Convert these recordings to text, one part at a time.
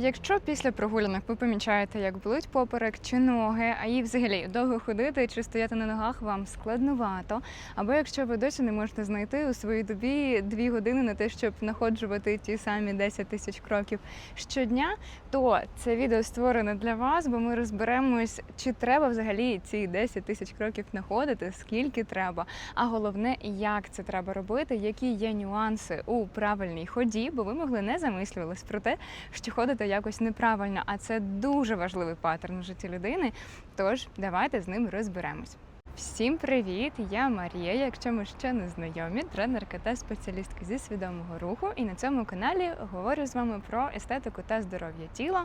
Якщо після прогулянок ви помічаєте, як болить поперек чи ноги, а і взагалі довго ходити чи стояти на ногах вам складновато, або якщо ви досі не можете знайти у своїй добі дві години на те, щоб находжувати ті самі 10 тисяч кроків щодня, то це відео створене для вас, бо ми розберемось, чи треба взагалі ці 10 тисяч кроків находити, скільки треба. А головне, як це треба робити, які є нюанси у правильній ході, бо ви могли не замислювались про те, що ходите якось неправильно, а це дуже важливий паттерн в житті людини. Тож давайте з ним розберемось. Всім привіт! Я Марія. Якщо ми ще не знайомі, тренерка та спеціалістка зі свідомого руху. І на цьому каналі говорю з вами про естетику та здоров'я тіла,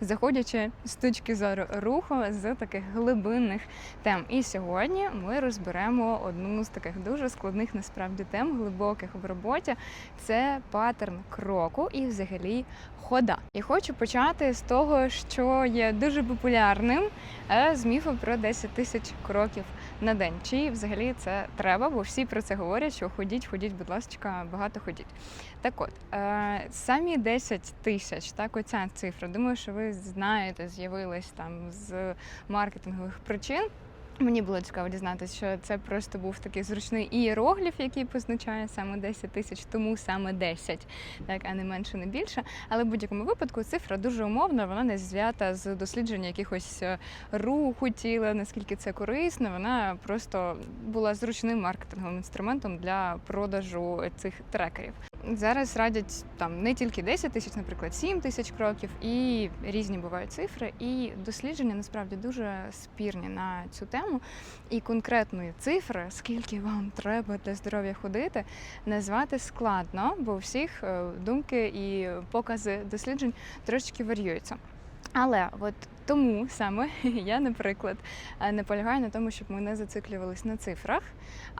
заходячи з точки зору руху з таких глибинних тем. І сьогодні ми розберемо одну з таких дуже складних насправді тем, глибоких в роботі. Це паттерн кроку і взагалі хода. І хочу почати з того, що є дуже популярним е, з міфу про 10 тисяч кроків на день. Чи взагалі це треба? Бо всі про це говорять, що ходіть, ходіть, будь ласка, багато ходіть. Так от, е, самі 10 тисяч, так, оця цифра. Думаю, що ви знаєте, з'явилась там з маркетингових причин. Мені було цікаво дізнатися, що це просто був такий зручний ієрогліф, який позначає саме 10 тисяч, тому саме 10, так, а не менше, не більше. Але в будь-якому випадку цифра дуже умовна, вона не зв'ята з дослідження якихось е, руху тіла, наскільки це корисно. Вона просто була зручним маркетинговим інструментом для продажу цих трекерів. Зараз радять там не тільки 10 тисяч, наприклад, 7 тисяч кроків, і різні бувають цифри. І дослідження насправді дуже спірні на цю тему. І конкретної цифри, скільки вам треба для здоров'я ходити, назвати складно, бо у всіх е, думки і покази досліджень трошечки варіюються. Але от тому саме я, наприклад, е, наполягаю на тому, щоб ми не зациклювались на цифрах,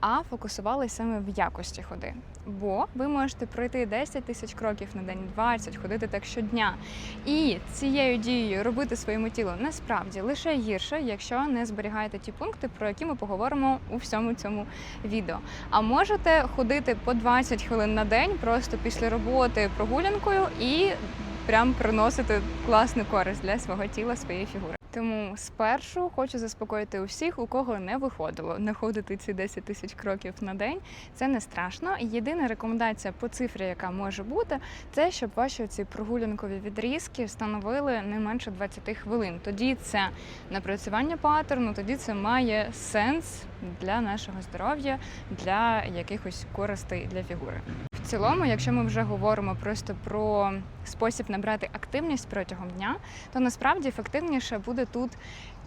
а фокусувалися саме в якості ходи. Бо ви можете пройти 10 тисяч кроків на день, 20, ходити так щодня. І цією дією робити своєму тілу насправді лише гірше, якщо не зберігаєте ті пункти, про які ми поговоримо у всьому цьому відео. А можете ходити по 20 хвилин на день, просто після роботи прогулянкою і прям приносити класну користь для свого тіла, своєї фігури. Тому спершу хочу заспокоїти усіх, у кого не виходило находити ці 10 тисяч кроків на день. Це не страшно. Єдина рекомендація по цифрі, яка може бути, це щоб ваші ці прогулянкові відрізки становили не менше 20 хвилин. Тоді це напрацювання паттерну, тоді це має сенс для нашого здоров'я, для якихось користей для фігури. Цілому, якщо ми вже говоримо просто про спосіб набрати активність протягом дня, то насправді ефективніше буде тут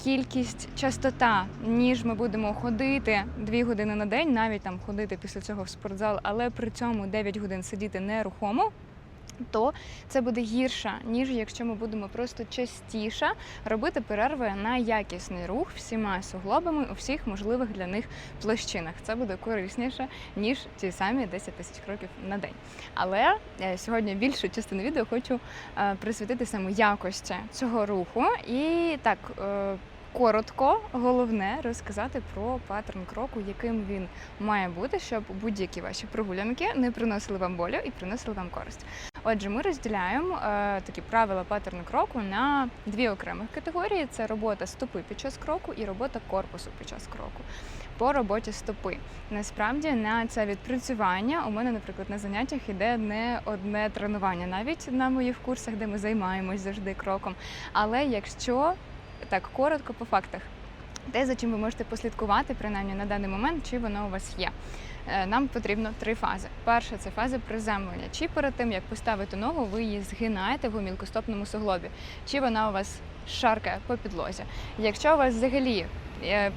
кількість частота, ніж ми будемо ходити 2 години на день, навіть там ходити після цього в спортзал, але при цьому 9 годин сидіти нерухомо. То це буде гірше, ніж якщо ми будемо просто частіше робити перерви на якісний рух всіма суглобами у всіх можливих для них площинах. Це буде корисніше, ніж ті самі 10 тисяч кроків на день. Але е, сьогодні більшу частину відео хочу е, присвятити саме якості цього руху і так. е, Коротко, головне розказати про паттерн кроку, яким він має бути, щоб будь-які ваші прогулянки не приносили вам болю і приносили вам користь. Отже, ми розділяємо е, такі правила паттерну кроку на дві окремих категорії: це робота стопи під час кроку і робота корпусу під час кроку. По роботі стопи насправді на це відпрацювання у мене, наприклад, на заняттях іде не одне тренування, навіть на моїх курсах, де ми займаємось завжди кроком. Але якщо так коротко по фактах, те, за чим ви можете послідкувати, принаймні на даний момент, чи воно у вас є. Е, Нам потрібно три фази. Перша це фаза приземлення. Чи перед тим, як поставити ногу, ви її згинаєте в гумілкостопному суглобі, чи вона у вас шаркає по підлозі. Якщо у вас взагалі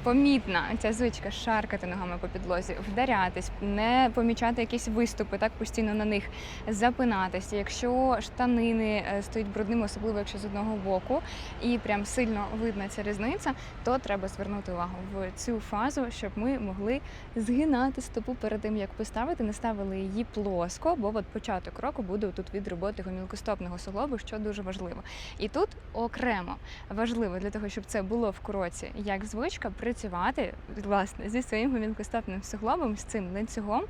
помітна ця звичка шаркати ногами по підлозі, вдарятись, не помічати якісь виступи, так постійно на них запинатись. Якщо штанини е, стоять брудними, особливо якщо з одного боку, і прям сильно видна ця різниця, то треба звернути увагу в цю фазу, щоб ми могли згинати стопу перед тим, як поставити, не ставили її плоско, бо от початок року буде тут від роботи гомілкостопного суглобу, що дуже важливо. І тут окремо важливо для того, щоб це було в кроці як звичка, точка працювати власне зі своїм гомілкостопним суглобом, з цим ланцюгом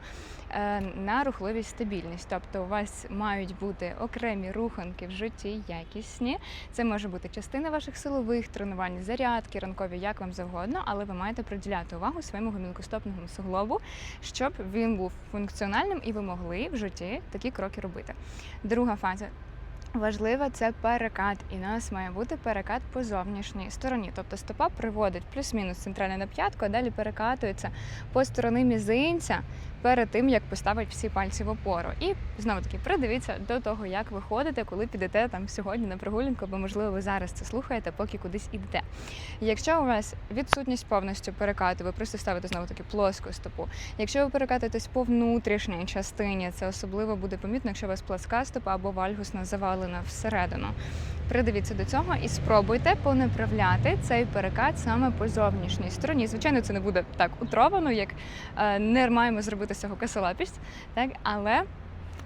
е, на рухливість стабільність. Тобто у вас мають бути окремі руханки в житті, якісні. Це може бути частина ваших силових тренувань, зарядки, ранкові, як вам завгодно, але ви маєте приділяти увагу своєму гомілкостопному суглобу, щоб він був функціональним і ви могли в житті такі кроки робити. Друга фаза. Важлива це перекат, і у нас має бути перекат по зовнішній стороні. Тобто стопа приводить плюс-мінус центральне на п'ятку, а далі перекатується по сторони мізинця перед тим, як поставить всі пальці в опору. І знову таки придивіться до того, як ви ходите, коли підете там сьогодні на прогулянку, бо можливо ви зараз це слухаєте, поки кудись ідете. Якщо у вас відсутність повністю перекату, ви просто ставите знову таки плоску стопу. Якщо ви перекатуєтесь по внутрішній частині, це особливо буде помітно, якщо у вас пласка стопа або вальгусна завалена всередину. Придивіться до цього і спробуйте понаправляти цей перекат саме по зовнішній стороні. Звичайно, це не буде так утровано, як е, не маємо зробити з цього косолапість, так але.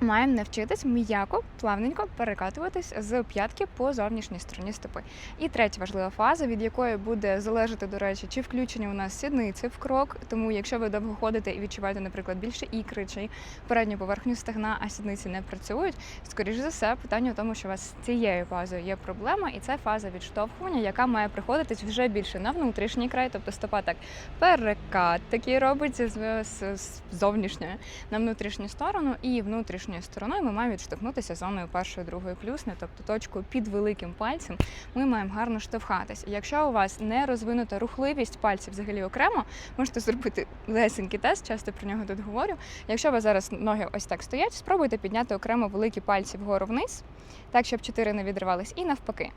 Маємо навчитись м'яко, плавненько перекатуватись з п'ятки по зовнішній стороні стопи. І третя важлива фаза, від якої буде залежати, до речі, чи включені у нас сідниці в крок. Тому, якщо ви довго ходите і відчуваєте, наприклад, більше ікри чи передню поверхню стегна, а сідниці не працюють, скоріш за все, питання в тому, що у вас з цією фазою є проблема, і це фаза відштовхування, яка має приходитись вже більше на внутрішній край, тобто стопа так перекат такий робиться з, зовнішньої на внутрішню сторону, і внутрішньою стороною ми маємо відштовхнутися зоною першої, другої плюсни, тобто точкою під великим пальцем. Ми маємо гарно штовхатись. Якщо у вас не розвинута рухливість пальців взагалі окремо, можете зробити лесенький тест, часто про нього тут говорю. Якщо у вас зараз ноги ось так стоять, спробуйте підняти окремо великі пальці вгору вниз, так щоб чотири не відривались, і навпаки.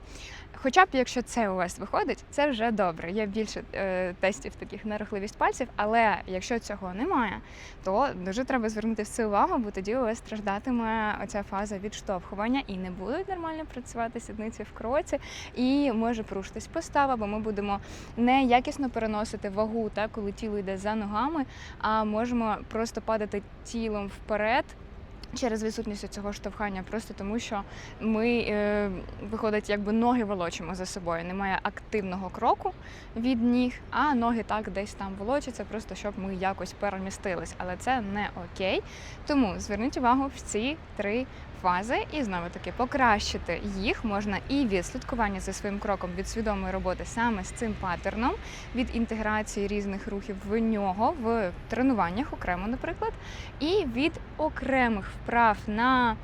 Хоча б якщо це у вас виходить, це вже добре. Є більше е, тестів таких на рухливість пальців, але якщо цього немає, то дуже треба звернути все увагу, бо тоді у вас страждатиме оця фаза відштовхування і не будуть нормально працювати сідниці в кроці, і може порушитись постава, бо ми будемо неякісно переносити вагу, так, коли тіло йде за ногами, а можемо просто падати тілом вперед. Через відсутність цього штовхання, просто тому що ми е, виходить, якби ноги волочимо за собою. Немає активного кроку від ніг, а ноги так десь там волочаться, просто щоб ми якось перемістились. Але це не окей. Тому зверніть увагу в ці три фази, і знову таки покращити їх можна і від слідкування за своїм кроком від свідомої роботи саме з цим паттерном, від інтеграції різних рухів в нього в тренуваннях, окремо, наприклад, і від окремих вправ на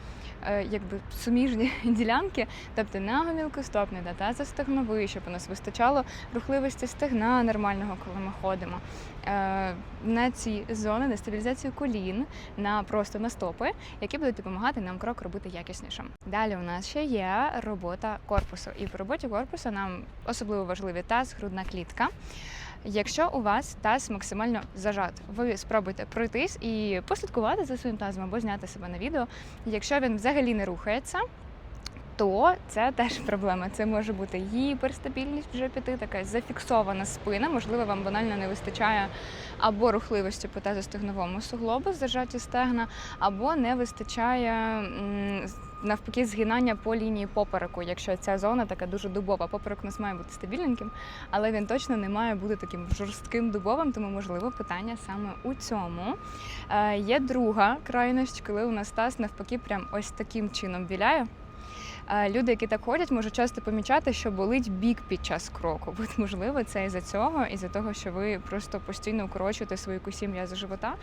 е, Якби суміжні ділянки, тобто на гомілкостопний, да, тазостегновий, щоб у нас вистачало рухливості стегна нормального, коли ми ходимо. Е, на ці зони, на стабілізацію колін, на просто на стопи, які будуть допомагати нам крок робити якіснішим. Далі у нас ще є робота корпусу, і в роботі корпусу нам особливо важливі таз, грудна клітка. Якщо у вас таз максимально зажат, ви спробуйте пройтись і послідкувати за своїм тазом або зняти себе на відео. Якщо він взагалі не рухається, то це теж проблема. Це може бути гіперстабільність вже піти, така зафіксована спина. Можливо, вам банально не вистачає або рухливості по тазостегновому суглобу, зажаті стегна, або не вистачає навпаки згинання по лінії попереку, якщо ця зона така дуже дубова. Поперек у нас має бути стабільненьким, але він точно не має бути таким жорстким дубовим, тому можливо питання саме у цьому. Е, є друга крайність, коли у нас таз навпаки, прям ось таким чином віляє. Е, Люди, які так ходять, можуть часто помічати, що болить бік під час кроку. От, можливо, це із-за цього, із-за того, що ви просто постійно укорочуєте свої кусі м'язи живота.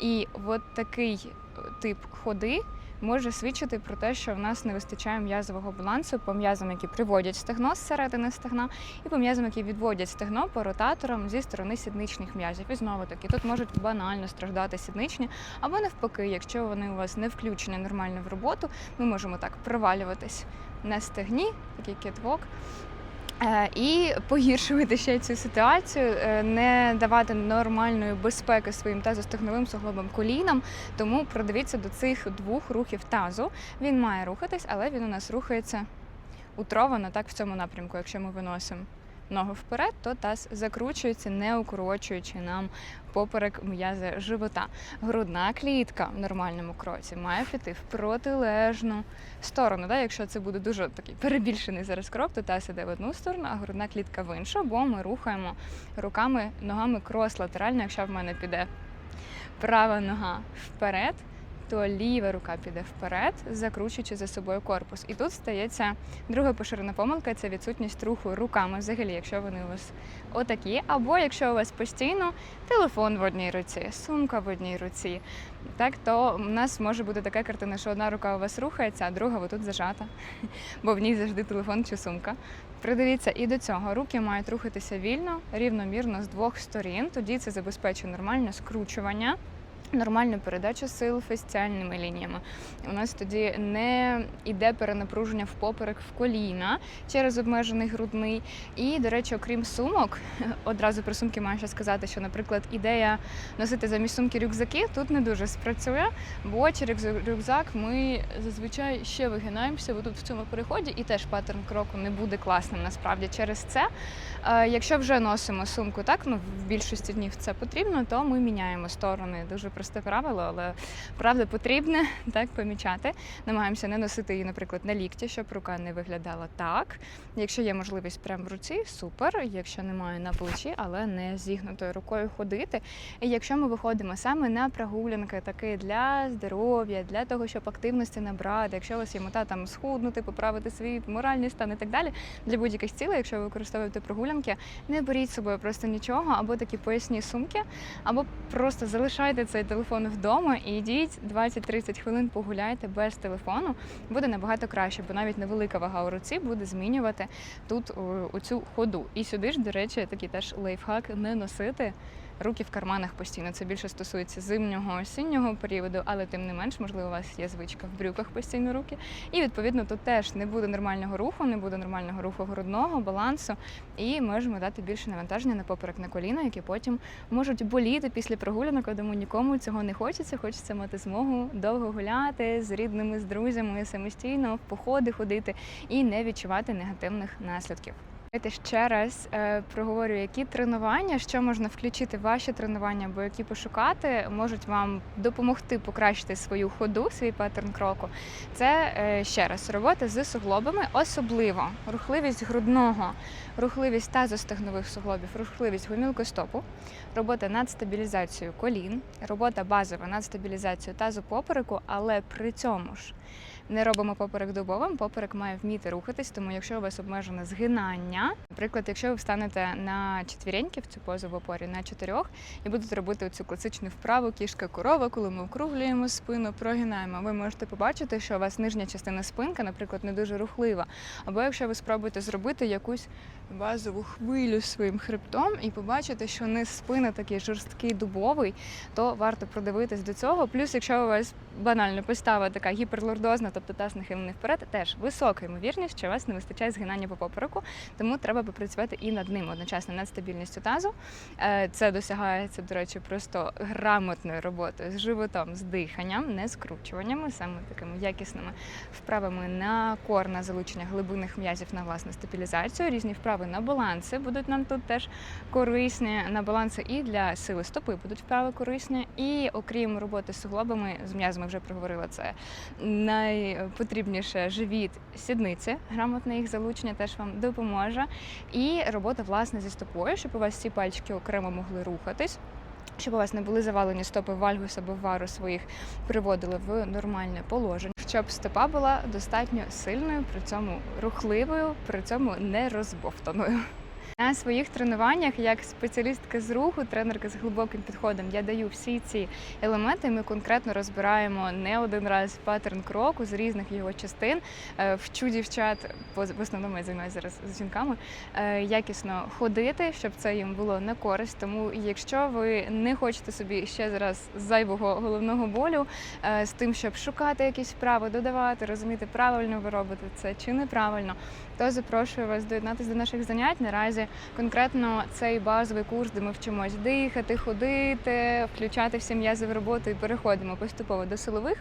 І от такий е, тип ходи може свідчити про те, що в нас не вистачає м'язового балансу по м'язам, які приводять стегно з середини стегна, і по м'язам, які відводять стегно по ротаторам зі сторони сідничних м'язів. І знову таки тут можуть банально страждати сідничні, або навпаки, якщо вони у вас не включені нормально в роботу, ми можемо так провалюватись на стегні, такий кетвок. Е, І погіршувати ще цю ситуацію, е, не давати нормальної безпеки своїм тазостегновим суглобам колінам. Тому продивіться до цих двох рухів тазу. Він має рухатись, але він у нас рухається утровано так в цьому напрямку, якщо ми виносимо ногу вперед, то таз закручується, не укорочуючи нам поперек м'язи живота. Грудна клітка в нормальному кроці має піти в протилежну сторону. Да? Якщо це буде дуже такий перебільшений зараз крок, то таз іде в одну сторону, а грудна клітка в іншу, бо ми рухаємо руками, ногами крос латерально, якщо в мене піде права нога вперед, то ліва рука піде вперед, закручуючи за собою корпус. І тут стається друга поширена помилка це відсутність руху руками взагалі, якщо вони у вас отакі. Або якщо у вас постійно телефон в одній руці, сумка в одній руці, так то у нас може бути така картина, що одна рука у вас рухається, а друга отут зажата, бо в ній завжди телефон чи сумка. Придивіться і до цього руки мають рухатися вільно, рівномірно з двох сторін. Тоді це забезпечує нормальне скручування. Нормальну передачу сил фасціальними лініями. У нас тоді не йде перенапруження в поперек в коліна через обмежений грудний. І, до речі, окрім сумок, одразу про сумки маю ще сказати, що, наприклад, ідея носити замість сумки рюкзаки тут не дуже спрацює, бо через рюкзак ми зазвичай ще вигинаємося бо тут в цьому переході, і теж паттерн кроку не буде класним насправді через це. Е, Якщо вже носимо сумку, так ну в більшості днів це потрібно, то ми міняємо сторони. Дуже просте правило, але правда потрібне так помічати. Намагаємося не носити її, наприклад, на лікті, щоб рука не виглядала так. Якщо є можливість прямо в руці, супер. Якщо немає на плечі, але не зігнутою рукою ходити. І якщо ми виходимо саме на прогулянки, таки для здоров'я, для того, щоб активності набрати, якщо у вас є мета там схуднути, поправити свій моральний стан і так далі, для будь-яких цілей, якщо ви використовуєте прогулянки, не беріть з собою просто нічого, або такі поясні сумки, або просто залишайте цей телефон вдома і йдіть 20-30 хвилин погуляйте без телефону. Буде набагато краще, бо навіть невелика вага у руці буде змінювати тут оцю ходу. І сюди ж, до речі, такий теж лайфхак не носити. Руки в карманах постійно. Це більше стосується зимнього осіннього періоду, але тим не менш, можливо, у вас є звичка в брюках постійно руки. І відповідно тут теж не буде нормального руху, не буде нормального руху грудного балансу, і можемо дати більше навантаження на поперек на коліна, які потім можуть боліти після прогулянок. Думаю, нікому цього не хочеться. Хочеться мати змогу довго гуляти з рідними, з друзями, самостійно в походи ходити і не відчувати негативних наслідків. Давайте ще раз е, проговорю, які тренування, що можна включити в ваші тренування, або які пошукати, можуть вам допомогти покращити свою ходу, свій паттерн кроку. Це е, ще раз робота з суглобами, особливо рухливість грудного, рухливість тазостегнових суглобів, рухливість гомілкостопу, робота над стабілізацією колін, робота базова над стабілізацією тазу попереку, але при цьому ж. Не робимо поперек дубовим, поперек має вміти рухатись, тому якщо у вас обмежене згинання, наприклад, якщо ви встанете на четвіреньки в цю позу в опорі на чотирьох і будете робити цю класичну вправу кішка корова, коли ми округлюємо спину, прогинаємо, ви можете побачити, що у вас нижня частина спинки, наприклад, не дуже рухлива. Або якщо ви спробуєте зробити якусь базову хвилю своїм хребтом і побачите, що низ спини такий жорсткий дубовий, то варто продивитись до цього. Плюс, якщо у вас банально постава така гіперлордозна, тобто таз нахилений вперед, теж висока ймовірність, що у вас не вистачає згинання по попереку, тому треба попрацювати і над ним одночасно над стабільністю тазу. Е, Це досягається, до речі, просто грамотною роботою з животом, з диханням, не скручуваннями, саме такими якісними вправами на кор, на залучення глибинних м'язів на власне стабілізацію. Різні вправи на баланси будуть нам тут теж корисні. На баланси і для сили стопи будуть вправи корисні. І окрім роботи з суглобами, з м'язами вже проговорила це найпотрібніше живіт, сідниці, грамотне їх залучення теж вам допоможе. І робота власне зі стопою, щоб у вас ці пальчики окремо могли рухатись. Щоб у вас не були завалені стопи вальгус або вару своїх приводили в нормальне положення, щоб стопа була достатньо сильною, при цьому рухливою, при цьому не розбовтаною. На своїх тренуваннях, як спеціалістка з руху, тренерка з глибоким підходом, я даю всі ці елементи. Ми конкретно розбираємо не один раз паттерн кроку з різних його частин. Е, Вчу дівчат, в основному я займаюся зараз з жінками, е, якісно ходити, щоб це їм було на користь. Тому, якщо ви не хочете собі ще зараз зайвого головного болю е, з тим, щоб шукати якісь вправи, додавати, розуміти, правильно ви робите це чи неправильно, то запрошую вас доєднатися до наших занять. Наразі конкретно цей базовий курс, де ми вчимось дихати, ходити, включати всі м'язи в роботу і переходимо поступово до силових.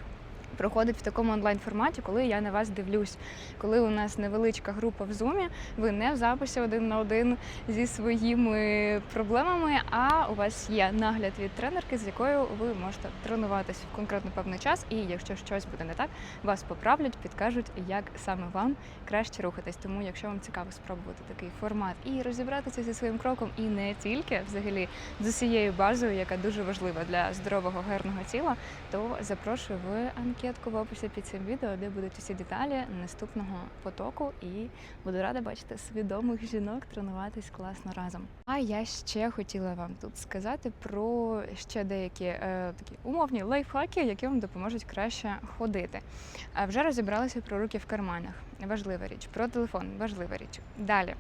Проходить в такому онлайн форматі, коли я на вас дивлюсь. Коли у нас невеличка група в зумі, ви не в записі один на один зі своїми проблемами, а у вас є нагляд від тренерки, з якою ви можете тренуватись в конкретно певний час. І якщо щось буде не так, вас поправлять, підкажуть, як саме вам краще рухатись. Тому, якщо вам цікаво спробувати такий формат і розібратися зі своїм кроком, і не тільки взагалі з усією базою, яка дуже важлива для здорового гарного тіла, то запрошую в анкетку в описі під цим відео, де будуть усі деталі наступного потоку. І буду рада бачити свідомих жінок тренуватись класно разом. А я ще хотіла вам тут сказати про ще деякі е, такі умовні лайфхаки, які вам допоможуть краще ходити. Е, вже розібралися про руки в карманах. Важлива річ, про телефон, важлива річ. Далі.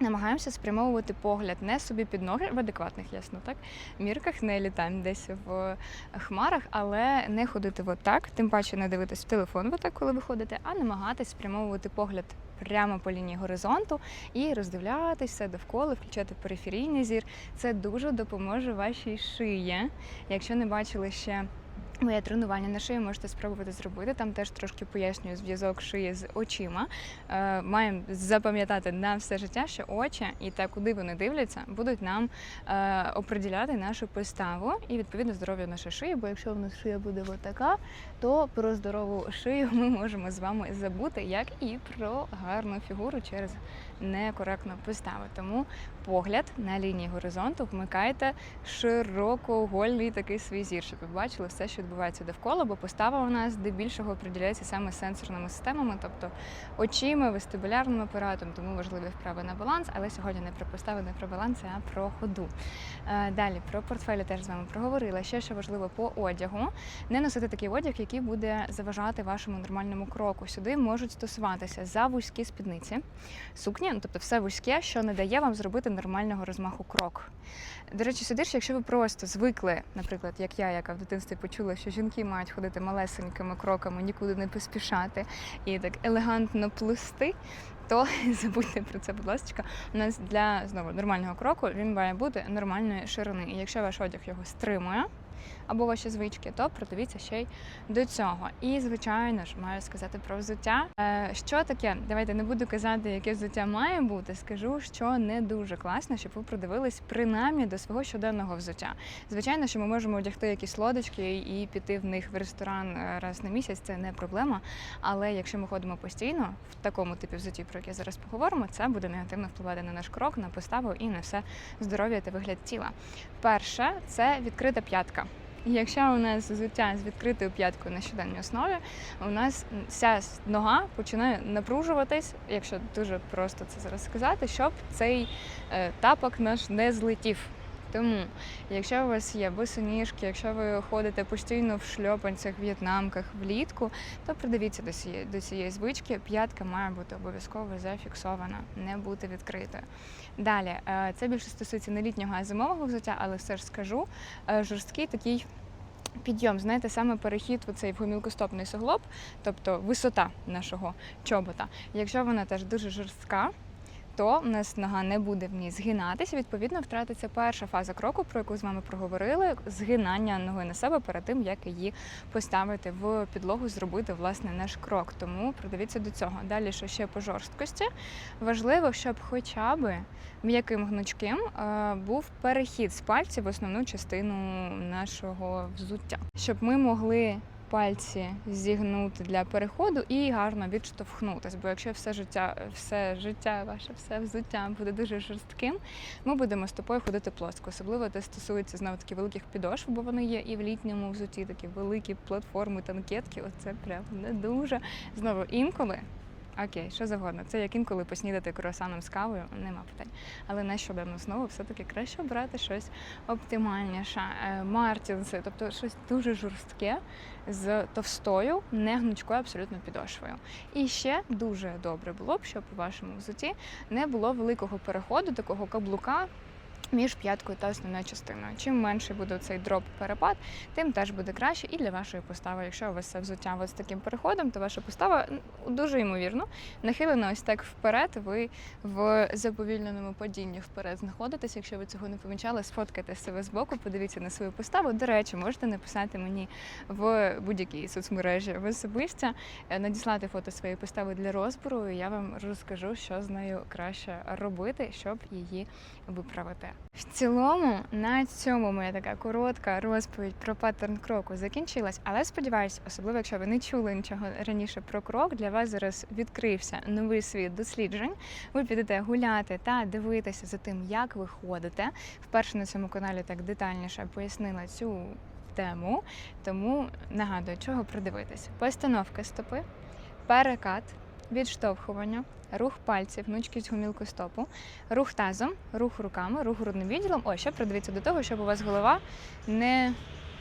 Намагаємося спрямовувати погляд не собі під ноги в адекватних, ясно так, мірках, не літаємо десь в хмарах, але не ходити отак, тим паче не дивитись в телефон, отак, коли ви ходите, а намагатись спрямовувати погляд прямо по лінії горизонту і роздивлятися довкола, включати периферійний зір. Це дуже допоможе вашій шиї. Якщо не бачили ще. Моє тренування на шиї можете спробувати зробити. Там теж трошки пояснюю зв'язок шиї з очима. Е, маємо запам'ятати на все життя, що очі і те, куди вони дивляться, будуть нам е, оприділяти нашу поставу і відповідно здоров'я нашої шиї. Бо якщо в нас шия буде така, то про здорову шию ми можемо з вами забути, як і про гарну фігуру через некоректну поставу. Тому погляд на лінії горизонту вмикайте широкоугольний такий свій зір, щоб ви бачили все, що відбувається довкола, бо постава у нас здебільшого приділяється саме сенсорними системами, тобто очима, вестибулярним апаратом, тому важливі вправи на баланс. Але сьогодні не про постави, не про баланс, а про ходу. Е, Далі про портфелі теж з вами проговорила. Ще що важливо по одягу, не носити такий одяг, який буде заважати вашому нормальному кроку. Сюди можуть стосуватися за вузькі спідниці, сукні, ну тобто все вузьке, що не дає вам зробити нормального розмаху крок. До речі, сюди ж, якщо ви просто звикли, наприклад, як я, яка в дитинстві почула, що жінки мають ходити малесенькими кроками, нікуди не поспішати і так елегантно плисти, то забудьте про це, будь ласка. У нас для знову нормального кроку він має бути нормальної ширини. І якщо ваш одяг його стримує, або ваші звички, то придивіться ще й до цього. І, звичайно ж, маю сказати про взуття. Е, Що таке? Давайте не буду казати, яке взуття має бути. Скажу, що не дуже класно, щоб ви придивились принаймні до свого щоденного взуття. Звичайно, що ми можемо одягти якісь лодочки і піти в них в ресторан е, раз на місяць. Це не проблема. Але якщо ми ходимо постійно в такому типі взутті, про яке зараз поговоримо, це буде негативно впливати на наш крок, на поставу і на все здоров'я та вигляд тіла. Перше це відкрита п'ятка. Якщо у нас взуття з відкритою п'яткою на щоденній основі, у нас вся нога починає напружуватись, якщо дуже просто це зараз сказати, щоб цей е, тапок наш не злетів. Тому, якщо у вас є босоніжки, якщо ви ходите постійно в шльопанцях, в'єтнамках влітку, то придивіться до цієї, до цієї звички. П'ятка має бути обов'язково зафіксована, не бути відкритою. Далі, е, це більше стосується не літнього, а зимового взуття, але все ж скажу, е, жорсткий такий. Підйом, знаєте, саме перехід у цей в гомілкостопний суглоб, тобто висота нашого чобота. Якщо вона теж дуже жорстка, то у нас нога не буде в ній згинатися. Відповідно, втратиться перша фаза кроку, про яку з вами проговорили, згинання ноги на себе перед тим, як її поставити в підлогу, зробити власне наш крок. Тому придивіться до цього. Далі, що ще по жорсткості, важливо, щоб хоча б м'яким гнучким е, був перехід з пальців в основну частину нашого взуття, щоб ми могли пальці зігнути для переходу і гарно відштовхнутися. Бо якщо все життя, все життя, ваше все взуття буде дуже жорстким, ми будемо з тобою ходити плоско. Особливо це стосується знову таки великих підошв, бо вони є і в літньому взуті, такі великі платформи, танкетки. Оце прям не дуже. Знову інколи. Окей, що завгодно. Це як інколи поснідати круасаном з кавою, нема питань. Але нещодавно знову все-таки краще обрати щось оптимальніше. Е, Мартінси, тобто щось дуже жорстке з товстою, не гнучкою абсолютно підошвою. І ще дуже добре було б, щоб у вашому взуті не було великого переходу, такого каблука. Між п'яткою та основною частиною. Чим менше буде цей дроп перепад, тим теж буде краще і для вашої постави. Якщо у вас це взуття з таким переходом, то ваша постава дуже ймовірно нахилена ось так вперед. Ви в заповільненому падінні вперед знаходитесь. Якщо ви цього не помічали, сфоткайте себе збоку, подивіться на свою поставу. До речі, можете написати мені в будь-якій соцмережі в особисті, е, надіслати фото своєї постави для розбору. і Я вам розкажу, що з нею краще робити, щоб її виправити. В цілому, на цьому моя така коротка розповідь про паттерн кроку закінчилась, але сподіваюся, особливо якщо ви не чули нічого раніше про крок, для вас зараз відкрився новий світ досліджень. Ви підете гуляти та дивитися за тим, як ви ходите. Вперше на цьому каналі так детальніше пояснила цю тему, тому нагадую, чого придивитись. Постановка стопи, перекат, відштовхування, рух пальців, гнучкість гумілки стопу, рух тазом, рух руками, рух грудним відділом. О, ще придивіться до того, щоб у вас голова не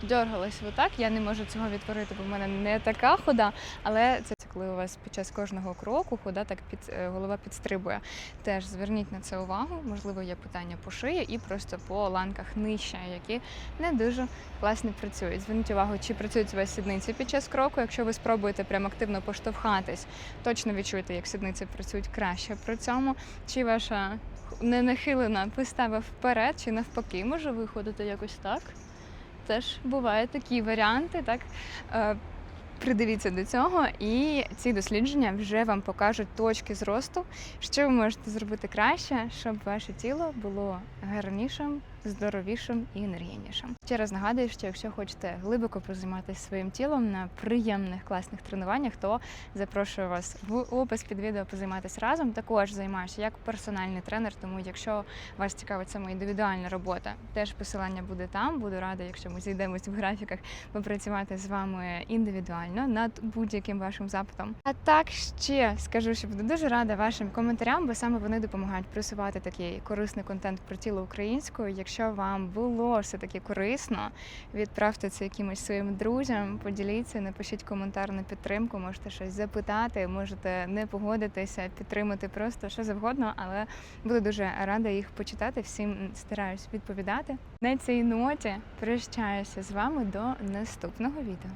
дергалась отак. Я не можу цього відтворити, бо в мене не така хода, але це коли у вас під час кожного кроку хода так під е, голова підстрибує. Теж зверніть на це увагу. Можливо, є питання по шиї і просто по ланках нижче, які не дуже класно працюють. Зверніть увагу, чи працюють у вас сідниці під час кроку. Якщо ви спробуєте прям активно поштовхатись, точно відчуєте, як сідниці працюють краще при цьому. Чи ваша не нахилена постава вперед, чи навпаки, може ви ходите якось так. Теж бувають такі варіанти, так. Придивіться до цього, і ці дослідження вже вам покажуть точки зросту, що ви можете зробити краще, щоб ваше тіло було гарнішим, здоровішим і енергійнішим. Ще раз нагадую, що якщо хочете глибоко позайматися своїм тілом на приємних класних тренуваннях, то запрошую вас в опис під відео позайматися разом. Також займаюся як персональний тренер, тому якщо вас цікавить саме індивідуальна робота, теж посилання буде там. Буду рада, якщо ми зійдемось в графіках, попрацювати з вами індивідуально над будь-яким вашим запитом. А так ще скажу, що буду дуже рада вашим коментарям, бо саме вони допомагають просувати такий корисний контент про тіло українською. Якщо вам було все таки корисно, відправте це якимось своїм друзям, поділіться, напишіть коментар на підтримку, можете щось запитати, можете не погодитися, підтримати просто що завгодно, але буду дуже рада їх почитати. Всім стараюсь відповідати. На цій ноті прощаюся з вами до наступного відео.